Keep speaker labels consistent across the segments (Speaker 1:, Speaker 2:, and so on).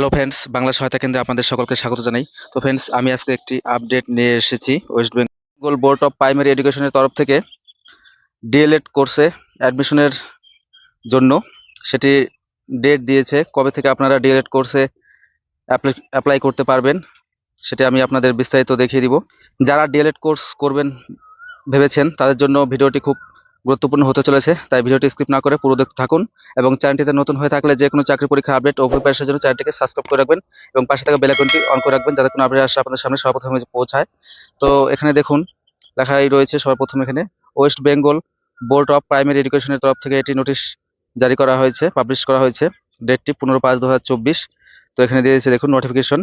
Speaker 1: Hello friends Bangla সহায়তা কেন্দ্রে আপনাদের সকলকে স্বাগত জানাই। তো ফ্রেন্ডস আমি আজকে একটি আপডেট নিয়ে এসেছি West Bengal board of primary এডুকেশনের তরফ থেকে ডিএলএড কোর্সে অ্যাডমিশনের জন্য। সেটি ডেট দিয়েছে, কবে থেকে আপনারা ডিএলএড কোর্সে অ্যাপ্লাই করতে পারবেন, সেটা আমি আপনাদের বিস্তারিত দেখিয়ে দিব। যারা ডিএলএড কোর্স করবেন ভেবেছেন, তাদের জন্য ভিডিওটি খুব গুরুত্বপূর্ণ হতে চলেছে, তাই ভিডিওটি স্কিপ না করে পুরো দেখতে থাকুন এবং চ্যানেলটিতে নতুন হয়ে থাকলে যে কোনো চাকরি পরীক্ষা আপডেট ও প্রিপারেশনের জন্য চ্যানেলটিকে সাবস্ক্রাইব করে রাখবেন এবং পাশে থাকা বেল আইকনটি অন করে রাখবেন যাতে কোনো আপডেট আসলে আপনাদের সামনে সর্বপ্রথমে পৌঁছায়। তো এখানে দেখুন, লেখাই রয়েছে সর্বপ্রথম এখানে West Bengal board of primary এডুকেশনের তরফ থেকে এটি নোটিশ জারি করা হয়েছে পাবলিশ করা হয়েছে ডেটটি পনেরো পাঁচ দু তো এখানে দিয়েছে দেখুন notification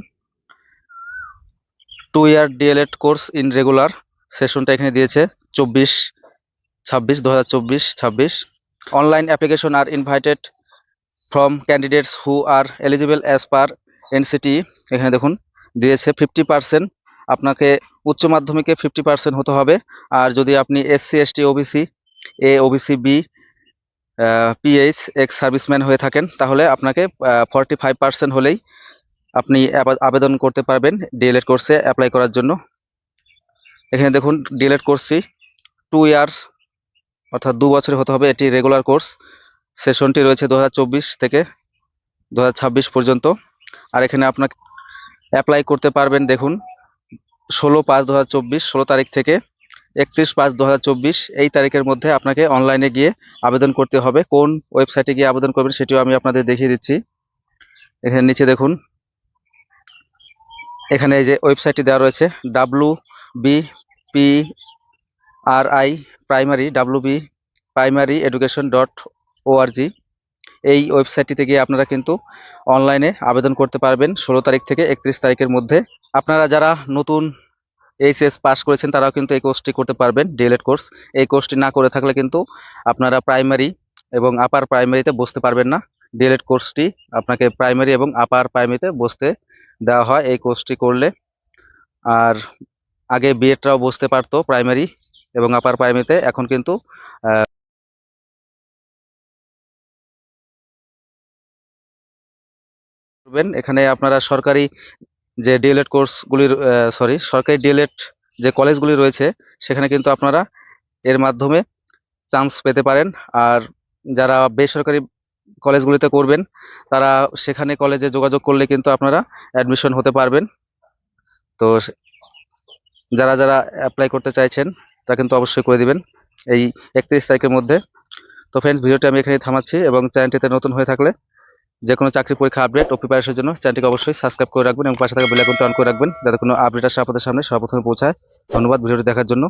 Speaker 1: two year DElEd course in regular সেশনটা এখানে দিয়েছে, চব্বিশ। ছাব্বিশ দু হাজার চব্বিশ, ছাব্বিশ। Online application are invited from candidates who are eligible as per NCT এখানে দেখুন, দিয়েছে ফিফটি পার্সেন্ট আপনাকে উচ্চ মাধ্যমিকে ফিফটি পার্সেন্ট হতে হবে। আর যদি আপনি SC ST OBC A OBC B PH ex serviceman হয়ে থাকেন, তাহলে আপনাকে ফর্টি ফাইভ পার্সেন্ট হলেই আপনি আবা- আবেদন করতে পারবেন ডিএলএড কোর্সে অ্যাপ্লাই করার জন্য। এখানে দেখুন ডিএলএড কোর্সটি টু ইয়ার্স অর্থাৎ দু বছরের হতে হবে এটি রেগুলার কোর্স সেশনটি রয়েছে দু হাজার চব্বিশ থেকে দু হাজার ছাব্বিশ পর্যন্ত। আর এখানে আপনাকে অ্যাপ্লাই করতে পারবেন, দেখুন, ষোলো পাঁচ দু হাজার চব্বিশ, ষোলো তারিখ থেকে একত্রিশ পাঁচ দু এই তারিখের মধ্যে আপনাকে অনলাইনে গিয়ে আবেদন করতে হবে। কোন ওয়েবসাইটে গিয়ে আবেদন করবেন সেটিও আমি আপনাদের দেখিয়ে দিচ্ছি। এখানে নিচে দেখুন, এখানে এই যে ওয়েবসাইটটি দেওয়া রয়েছে W B P R I primary W B primary education dot ORG এই ওয়েবসাইটটিতে গিয়ে আপনারা কিন্তু অনলাইনে আবেদন করতে পারবেন। ষোলো তারিখ থেকে একত্রিশ তারিখের মধ্যে। আপনারা যারা নতুন এইচএস পাস করেছেন, তারাও কিন্তু এই কোর্সটি করতে পারবেন ডিএলএড কোর্স এই কোর্সটি না করে থাকলে কিন্তু আপনারা প্রাইমারি এবং আপার প্রাইমারিতে বসতে পারবেন না। ডিএলএড কোর্সটি আপনাকে প্রাইমারি এবং আপার প্রাইমারিতে বসতে দেওয়া হয়। এই কোর্সটি করলে। আর আগে বিএডটাও বসতে পারতো প্রাইমারি এবং আপার প্রাইমারিতে এখন কিন্তু এখানে আপনারা সরকারি যে ডিএলএড কোর্সগুলির সরি সরকারি ডিএলএড যে কলেজগুলি রয়েছে, সেখানে কিন্তু আপনারা এর মাধ্যমে চান্স পেতে পারেন। আর যারা বেসরকারি কলেজগুলিতে করবেন, তারা সেখানে কলেজে যোগাযোগ করলে কিন্তু আপনারা অ্যাডমিশন হতে পারবেন। তো যারা যারা অ্যাপ্লাই করতে চাইছেন তারা কিন্তু অবশ্যই করে দিবেন। এই একত্রিশ তারিখের মধ্যে। তো ফ্রেন্ডস ভিডিওটি আমি এখানে থামাচ্ছি এবং চ্যানেলটিতে নতুন হয়ে থাকলে যে কোনো চাকরি পরীক্ষা আপডেট ও প্রিপারেশনের জন্য চ্যানেলটিকে অবশ্যই সাবস্ক্রাইব করে রাখবেন এবং পাশে থাকা বেলাইকনটি অন করে রাখবেন যাতে কোনো আপডেট আসে আপনাদের সামনে সর্বপ্রথমে পৌঁছায়। ধন্যবাদ ভিডিওটি দেখার জন্য।